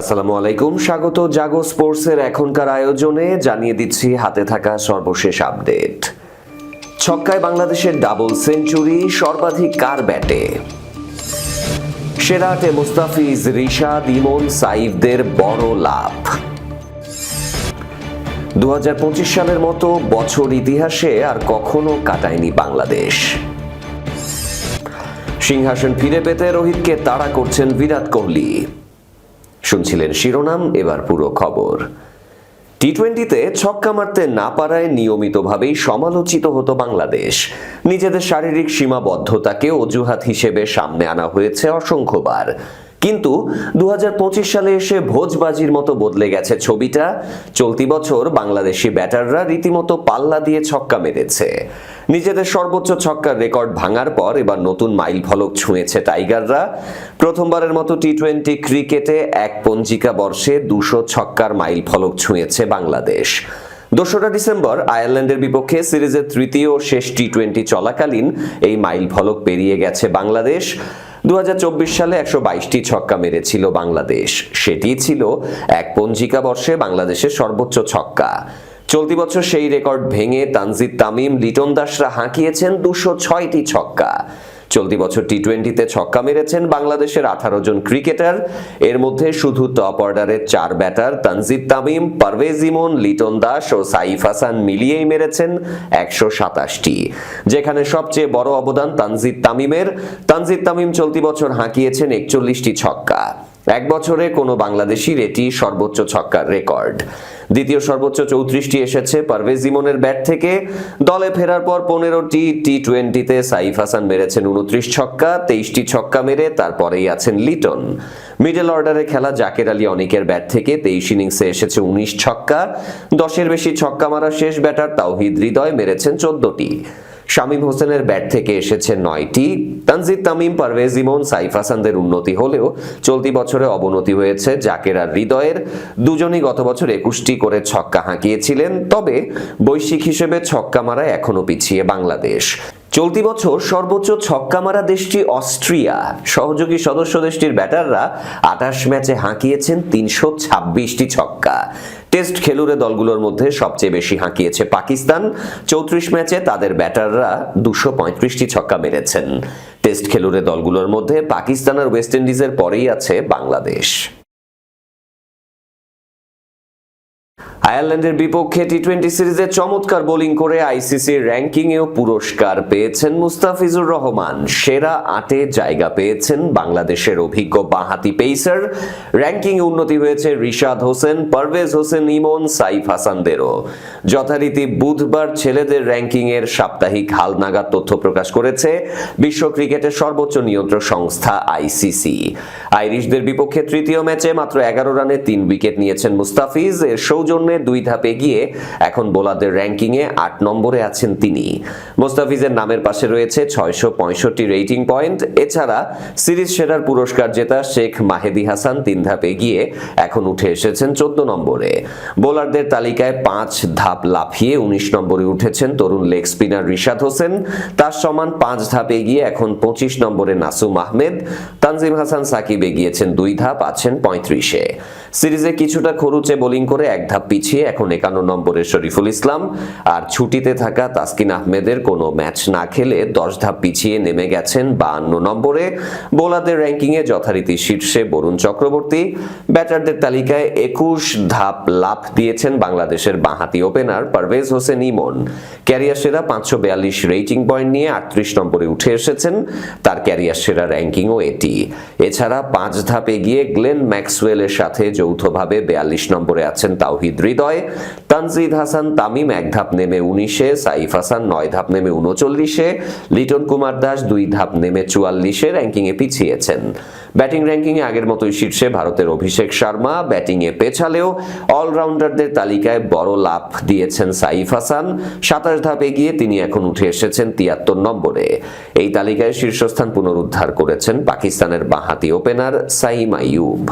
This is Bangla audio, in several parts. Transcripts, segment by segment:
আসসালামু আলাইকুম। স্বাগত জাগো স্পোর্টসের এখনকার আয়োজনে। জানিয়ে দিচ্ছি, হাতে থাকা সর্বশেষ আপডেট। ছক্কায় বাংলাদেশের ডাবল সেঞ্চুরি, সর্বাধিক কার ব্যাটে? সেরাটে মুস্তাফিজ, রিশাদ, ইমন, সাইফদের বড় লাভ। দু হাজার পঁচিশ সালের মতো বছর ইতিহাসে আর কখনো কাটায়নি বাংলাদেশ। সিংহাসন ফিরে পেতে রোহিতকে তাড়া করছেন বিরাট কোহলি। শুনছিলেন শিরোনাম, এবার পুরো খবর। টি টোয়েন্টিতে ছক্কা মারতে না পারায় নিয়মিতভাবেই সমালোচিত হতো বাংলাদেশ। নিজেদের শারীরিক সীমাবদ্ধতাকে অজুহাত হিসেবে সামনে আনা হয়েছে অসংখ্যবার। কিন্তু দু হাজার পঁচিশ সালে এসে ভোজবাজির মতো বদলে গেছে ছবিটা। চলতি বছর বাংলাদেশি ব্যাটাররা রীতিমতো পাল্লা দিয়ে ছক্কা মেরেছে। নিজেদের সর্বোচ্চ ছক্কার রেকর্ড ভাঙার পর এবার নতুন মাইল ফলক ছুঁয়েছে টাইগাররা। প্রথমবারের মতো টি টোয়েন্টি ক্রিকেটে এক পঞ্জিকা বর্ষে দুশো ছক্কার মাইল ফলক ছুঁয়েছে বাংলাদেশ। দোসরা ডিসেম্বর আয়ারল্যান্ডের বিপক্ষে সিরিজের তৃতীয় শেষ টি টোয়েন্টি চলাকালীন এই মাইল ফলক পেরিয়ে গেছে বাংলাদেশ। দু হাজার চব্বিশ সালে একশো বাইশটি ছক্কা মেরেছিল বাংলাদেশ। সেটি ছিল এক পঞ্জিকা বর্ষে বাংলাদেশের সর্বোচ্চ ছক্কা। চলতি বছর সেই রেকর্ড ভেঙে তানজিদ তামিম, লিটন দাসরা হাঁকিয়েছেন দুশো ছয়টি ছক্কা। চলতি বছর টি টোয়েন্টিতে ছক্কা মেরেছেন বাংলাদেশের আঠারো জন ক্রিকেটার। এর মধ্যে শুধু টপ অর্ডারের চার ব্যাটার তানজিদ তামিম, পারভেজ ইমন, লিটন দাস ও সাইফ হাসান মিলিয়েই মেরেছেন একশো সাতাশটি। যেখানে সবচেয়ে বড় অবদান তানজিদ তামিমের। তানজিদ তামিম চলতি বছর হাঁকিয়েছেন একচল্লিশটি ছক্কা। এক বছরে কোনো বাংলাদেশির এটি সর্বোচ্চ ছক্কার রেকর্ড। দ্বিতীয় সর্বোচ্চ চৌত্রিশটি এসেছে। পারভেজ ইমনের ব্যাট থেকে দলে ফেরার পর পনেরোটি টি টোয়েন্টিতে সাইফ হাসান মেরেছেন উনত্রিশ ছক্কা, তেইশটি ছক্কা মেরে তারপরেই আছেন লিটন। মিডল অর্ডারে খেলা জাকের আলী অনিকের ব্যাট থেকে তেইশ ইনিংসে এসেছে উনিশ ছক্কা। দশের বেশি ছক্কা মারা শেষ ব্যাটার তাওহিদ হৃদয় মেরেছেন চোদ্দটি। শামীম হোসেনের ব্যাট থেকে এসেছে নয়টি। তানজিদ তামিম, পারভেজ ইমন, সাইফ হাসানদের উন্নতি হলেও চলতি বছরে অবনতি হয়েছে জাকের আর হৃদয়ের। দুজনই গত বছর একুশটি করে ছক্কা হাঁকিয়েছিলেন, তবে বৈশ্বিক হিসেবে ছক্কা মারায় এখনও পিছিয়ে বাংলাদেশ। চলতি বছর সর্বোচ্চ ছক্কা মারা দেশটি অস্ট্রিয়া। সহযোগী সদস্য দেশটির ব্যাটাররা আঠাশ ম্যাচে হাঁকিয়েছেন তিনশো ছাব্বিশটি ছক্কা। টেস্ট খেলুড়ে দলগুলোর মধ্যে সবচেয়ে বেশি হাঁকিয়েছে পাকিস্তান। চৌত্রিশ ম্যাচে তাদের ব্যাটাররা দুশো পঁয়ত্রিশটি ছক্কা মেরেছেন। টেস্ট খেলুড়ে দলগুলোর মধ্যে পাকিস্তান আর ওয়েস্ট ইন্ডিজের পরেই আছে বাংলাদেশ। আয়ারল্যান্ডের বিপক্ষে টি টোয়েন্টি সিরিজে চমৎকার বোলিং করে আইসিসির র্যাঙ্কিংয়েও পুরস্কার পেয়েছেন মুস্তাফিজুর রহমান। সেরা আটে জায়গা পেয়েছেন বাংলাদেশের অভিজ্ঞ বাঁহাতি পেসার। র্যাঙ্কিংয়ে উন্নতি হয়েছে রিশাদ হোসেন, পারভেজ হোসেন, ইমন, সাইফ হাসানদেরও। যথারীতি বুধবার ছেলেদের র্যাঙ্কিংয়ের সাপ্তাহিক হালনাগাদ তথ্য প্রকাশ করেছে বিশ্ব ক্রিকেটের সর্বোচ্চ নিয়ন্ত্রক সংস্থা আইসিসি। আইরিশদের বিপক্ষে তৃতীয় ম্যাচে মাত্র এগারো রানে তিন উইকেট নিয়েছেন মুস্তাফিজ। এর সৌজন্যে দুই ধাপ এগিয়ে এখন বোলারদের র্যাঙ্কিংয়ে আট নম্বরে আছেন তিনি। মোস্তাফিজের নামের পাশে রয়েছে ছয়শো পঁয়ষট্টি রেটিং পয়েন্ট। এছাড়া সিরিজ সেরার পুরস্কার জেতা শেখ মাহেদি হাসান তিন ধাপ এগিয়ে এখন উঠে এসেছেন চোদ্দ নম্বরে। বোলারদের তালিকায় পাঁচ ধাপ লাফিয়ে উনিশ নম্বরে উঠেছেন তরুণ লেগ স্পিনার রিশাদ হোসেন। তার সমান পাঁচ ধাপ এগিয়ে এখন পঁচিশ নম্বরে নাসুম আহমেদ। তানজিম হাসান, সাকিব এগিয়েছেন দুই ধাপ আছেন পঁয়ত্রিশে। সিরিজে কিছুটা খরুচে বোলিং করে এক ধাপ পিছিয়ে এখন একান্ন নম্বরে শরীফুল ইসলাম। আর ছুটিতে থাকা তাসকিন আহমেদের কোনো ম্যাচ না খেলে দশ ধাপ পিছিয়ে নেমে গেছেন বাহান্ন নম্বরে। বোলারদের র্যাঙ্কিংয়ে যথারীতি শীর্ষে বরুণ চক্রবর্তী। ব্যাটারদের তালিকায় একুশ ধাপ লাভ দিয়েছেন বাংলাদেশের বাঁহাতি ওপেনার পারভেজ হোসেন ইমন। ক্যারিয়ার সেরা পাঁচশো বিয়াল্লিশ রেটিং পয়েন্ট নিয়ে আটত্রিশ নম্বরে উঠে এসেছেন তার ক্যারিয়ার সেরা র্যাঙ্কিংও এটি। এছাড়া পাঁচ ধাপ এগিয়ে গ্লেন ম্যাক্সওয়েলের সাথে যৌথভাবে বেয়াল্লিশ নম্বরে আছেন তাওহিদ হৃদয়, তানজিদ হাসান, তামিম এক ধাপ নেমে উনিশে, সাইফ হাসান নয় ধাপ নেমে উনচল্লিশে, লিটন কুমার দাস দুই ধাপ নেমে চুয়াল্লিশে র্যাঙ্কিংয়ে পিছিয়েছেন। ব্যাটিং র্যাঙ্কিংয়ে আগের মতোই শীর্ষে ভারতের অভিষেক শর্মা, ব্যাটিংয়ে পেছালেও অলরাউন্ডারদের তালিকায় বড় লাভ দিয়েছেন সাইফ হাসান। সাতাশ ধাপ এগিয়ে তিনি এখন উঠে এসেছেন তিয়াত্তর নম্বরে। এই তালিকায় শীর্ষস্থান পুনরুদ্ধার করেছেন পাকিস্তানের বাঁহাতি ওপেনার সাইম আইয়ুব।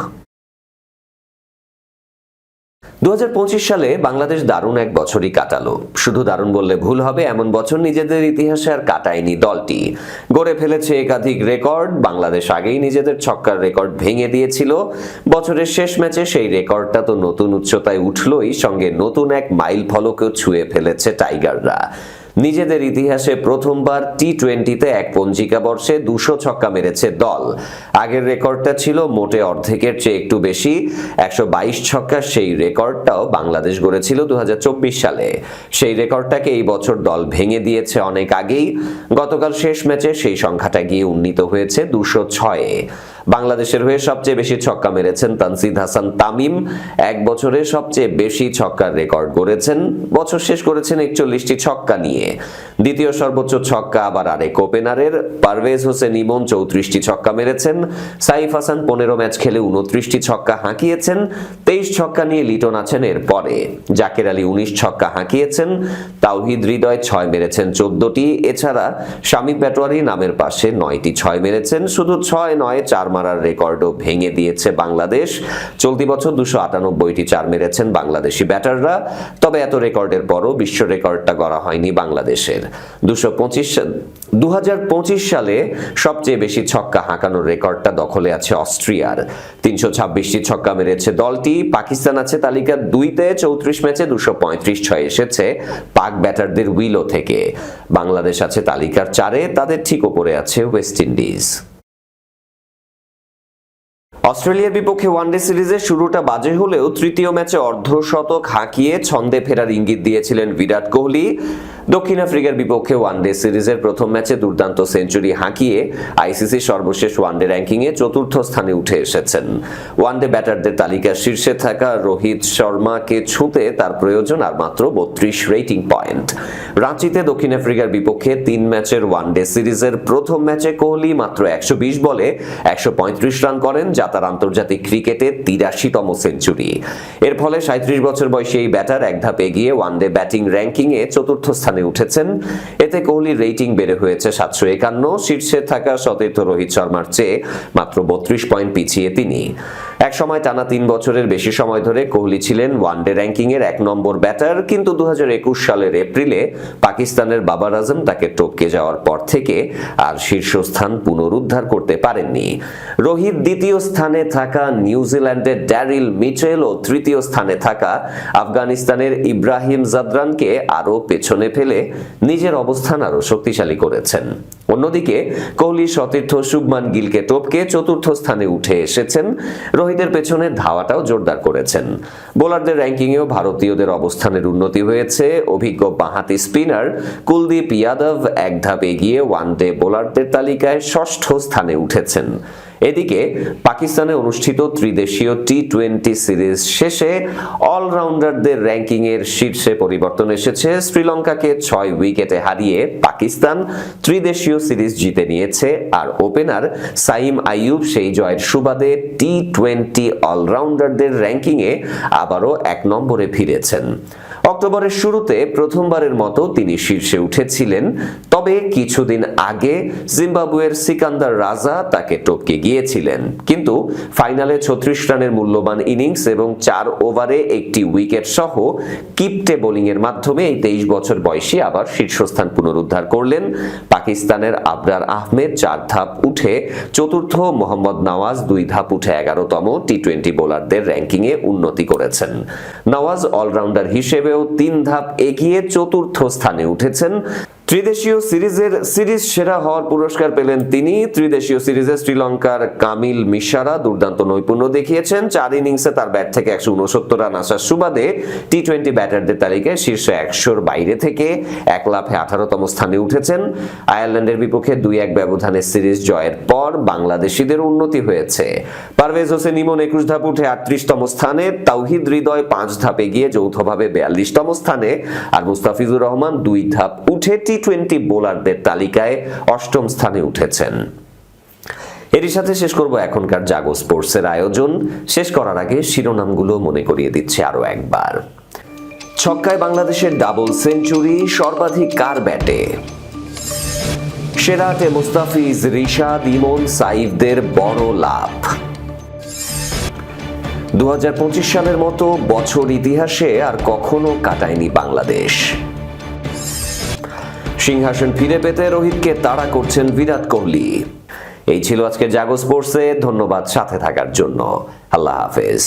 দু হাজার পঁচিশ সালে বাংলাদেশ দারুণ এক বছরই কাটালো। শুধু দারুণ বললে ভুল হবে, এমন বছর নিজেদের ইতিহাসে আর কাটায়নি দলটি। গড়ে ফেলেছে একাধিক রেকর্ড, বাংলাদেশ আগেই নিজেদের ছক্কার রেকর্ড ভেঙে দিয়েছিল। বছরের শেষ ম্যাচে সেই রেকর্ডটা তো নতুন উচ্চতায় উঠলই, সঙ্গে নতুন এক মাইল ফলকেও ছুঁয়ে ফেলেছে টাইগাররা। নিজেদের ইতিহাসে প্রথমবার টি টোয়েন্টিতে এক পঞ্জিকা বর্ষে দুশো ছক্কা মেরেছে দল। আগের রেকর্ডটা ছিল মোটে অর্ধেকের চেয়ে একটু বেশি। একশো বাইশ ছক্কার সেই রেকর্ডটাও বাংলাদেশ গড়েছিল দু হাজার চব্বিশ সালে। সেই রেকর্ডটাকে এই বছর দল ভেঙে দিয়েছে অনেক আগেই। গতকাল শেষ ম্যাচে সেই সংখ্যাটা গিয়ে উন্নীত হয়েছে দুশো ছয়ে। বাংলাদেশের হয়ে সবচেয়ে বেশি ছক্কা মেরেছেন তানসিদ হাসান তামিম। এক বছরে সবচেয়ে বেশি ছক্কার রেকর্ড গড়েছেন। বছর শেষ করেছেন একচল্লিশটি ছক্কা নিয়ে। দ্বিতীয় সর্বোচ্চ ছক্কা আবার আরেক ওপেনারের। পারভেজ হোসেন ইমন চৌত্রিশটি ছক্কা মেরেছেন। সাইফ হাসান পনেরো ম্যাচ খেলে উনত্রিশটি ছক্কা হাঁকিয়েছেন। তেইশ ছক্কা নিয়ে লিটন আছেন এর পরে। জাকের আলী উনিশ ছক্কা হাঁকিয়েছেন। তাওহিদ হৃদয় ছয় মেরেছেন চোদ্দটি। এছাড়া স্বামী প্যাটোয়ারি নামের পাশে নয়টি ছয় মেরেছেন। শুধু ছয় নয়, চার মারার রেকর্ডও ভেঙে দিয়েছে বাংলাদেশ। চলতি বছর দুশো আটানব্বইটি চার মেরেছেন বাংলাদেশি ব্যাটাররা। তবে এত রেকর্ডের পরও বিশ্ব রেকর্ডটা গড়া হয়নি বাংলাদেশের। দুশো পঁচিশ সালে সবচেয়ে বেশি ছক্কা হাঁকানোর রেকর্ডটা দখলে আছে অস্ট্রিয়ার। তিনশো ছাব্বিশটি ছক্কা মেরেছে দলটি। পাকিস্তান আছে তালিকার দুইতে, চৌত্রিশ ম্যাচে দুশো পঁয়ত্রিশ ছয় এসেছে পাক ব্যাটারদের উইলো থেকে। বাংলাদেশ আছে তালিকার চারে, তাদের ঠিক ওপরে আছে ওয়েস্ট ইন্ডিজ। অস্ট্রেলিয়ার বিপক্ষে ওয়ানডে সিরিজের শুরুটা বাজে হলেও তৃতীয় ম্যাচে অর্ধশতক হাঁকিয়ে ছন্দে ফেরার ইঙ্গিত দিয়েছিলেন বিরাট কোহলি। দক্ষিণ আফ্রিকার বিপক্ষে ওয়ানডে সিরিজের প্রথম ম্যাচে দুর্দান্ত সেঞ্চুরি হাঁকিয়ে আইসিসি সর্বশেষ ওয়ানডে র্যাঙ্কিংয়ে চতুর্থ স্থানে উঠে এসেছেন। ওয়ানডে ব্যাটারদের তালিকার শীর্ষে থাকা রোহিত শর্মাকে ছুঁতে তার প্রয়োজন আর মাত্র বত্রিশ রেটিং পয়েন্ট। রাঁচিতে দক্ষিণ আফ্রিকার বিপক্ষে তিন ম্যাচের ওয়ানডে সিরিজের প্রথম ম্যাচে কোহলি মাত্র একশো বিশ বলে একশো পঁয়ত্রিশ রান করেন, যা তার আন্তর্জাতিক ক্রিকেটে তিরাশিতম সেঞ্চুরি। এর ফলে সাঁত্রিশ বছর বয়সী এই ব্যাটার এক ধাপ এগিয়ে ওয়ানডে ব্যাটিং র্যাঙ্কিংয়ে চতুর্থ স্থানে উঠেছেন। এতে কোহলির রেটিং বেড়ে হয়েছে সাতশো একান্ন, শীর্ষে থাকা সতীর্থ রোহিত শর্মার চেয়ে মাত্র বত্রিশ পয়েন্ট পিছিয়ে তিনি। এক সময় টানা তিন বছরের বেশি সময় ধরে কোহলি ছিলেন ওয়ানডে র্যাঙ্কিংয়ের এক নম্বর ব্যাটার, কিন্তু দু সালের এপ্রিলে পাকিস্তানের বাবার আজম তাকে টপকে যাওয়ার পর থেকে আর শীর্ষস্থান পুনরুদ্ধার করতে পারেননি। রোহিত দ্বিতীয় স্থানে থাকা নিউজিল্যান্ডের ড্যারিল মিচেল ও তৃতীয় স্থানে থাকা আফগানিস্তানের ইব্রাহিম জাদরানকে আরও পেছনে ফেলে নিজের অবস্থান আরও শক্তিশালী করেছেন। অন্যদিকে কোহলি সতীর্থ শুভমান গিলকে টপকে চতুর্থ স্থানে উঠে এসেছেন। রোহিতের পেছনে ধাওয়াটাও জোরদার করেছেন। বোলারদের র্যাঙ্কিংয়েও ভারতীয়দের অবস্থানের উন্নতি হয়েছে। অভিজ্ঞ বাঁহাতি স্পিনার কুলদীপ ইয়াদব এক ধাপ এগিয়ে ওয়ানডে বোলারদের তালিকায় ষষ্ঠ স্থানে উঠেছেন। এদিকে পাকিস্তানে অনুষ্ঠিত ত্রিদেশীয় টি টোয়েন্টি সিরিজ শেষে অলরাউন্ডারদের র্যাঙ্কিংয়ের শীর্ষে পরিবর্তন এসেছে। শ্রীলঙ্কাকে ছয় উইকেটে হারিয়ে পাকিস্তান ত্রিদেশীয় সিরিজ জিতে নিয়েছে, আর ওপেনার সাইম আইয়ুব সেই জয়ের সুবাদে টি টোয়েন্টি অলরাউন্ডারদের র্যাঙ্কিংয়ে আবারও এক নম্বরে ফিরেছেন। অক্টোবরের শুরুতে প্রথমবারের মতো তিনি শীর্ষে উঠেছিলেন। তবে কিছুদিন আগে জিম্বাবুয়ের সিকান্দার রাজা তাকে টপকে গিয়েছিলেন। কিন্তু ফাইনালে ছত্রিশ রানের মূল্যবান ইনিংস এবং চার ওভারে একটি উইকেট সহ কিপটে বোলিংয়ের মাধ্যমে এই তেইশ বছর বয়সী আবার শীর্ষস্থান পুনরুদ্ধার করলেন। পাকিস্তানের আবরার আহমেদ চার ধাপ উঠে চতুর্থ, মোহাম্মদ নওয়াজ দুই ধাপ উঠে এগারোতম টি টোয়েন্টি বোলারদের র্যাঙ্কিংয়ে উন্নতি করেছেন। নওয়াজ অলরাউন্ডার হিসেবেও তিন ধাপ এগিয়ে চতুর্থ স্থানে উঠেছেন। ত্রিদেশীয় সিরিজের সিরিজ সেরা হওয়ার পুরস্কার পেলেন তিনি। ত্রিদেশীয় সিরিজে শ্রীলঙ্কার কামিল মিশারা দুর্দান্ত নৈপুণ্য দেখিয়েছেন। চার ইনিংসে তার ব্যাট থেকে একশো উনসত্তর রান আসার সুবাদে টি টোয়েন্টি ব্যাটারদের তালিকায় শীর্ষ একশোর বাইরে থেকে এক লাফে আঠারোতম স্থানে উঠেছেন। আয়ারল্যান্ডের বিপক্ষে দুই এক ব্যবধানে সিরিজ জয়ের পর বাংলাদেশিদের উন্নতি হয়েছে। পারভেজ হোসেন ইমন একুশ ধাপ উঠে আটত্রিশতম স্থানে, তাওহিদ হৃদয় পাঁচ ধাপে গিয়ে যৌথভাবে বিয়াল্লিশতম স্থানে, আর মুস্তাফিজুর রহমান দুই ধাপ উঠে টি টোয়েন্টি বোলারদের তালিকায় অষ্টম স্থানে উঠেছেন। এরই সাথে শেষ করব এখনকার জাগো স্পোর্টসের আয়োজন। শেষ করার আগে শিরোনামগুলো মনে করিয়ে দিচ্ছে আরও একবার। ছক্কায় বাংলাদেশের ডাবল সেঞ্চুরি, সর্বাধিক কার ব্যাটে? সেরাটে মুস্তাফিজ, রিশাদ, ইমন, সাইফদের বড় লাভ। দু হাজার পঁচিশ সালের মতো বছর ইতিহাসে আর কখনো কাটায়নি বাংলাদেশ। সিংহাসন ফিরে পেতে রোহিতকে তাড়া করছেন বিরাট কোহলি। এই ছিল আজকে জাগো স্পোর্টসে, ধন্যবাদ সাথে থাকার জন্য। আল্লাহ হাফেজ।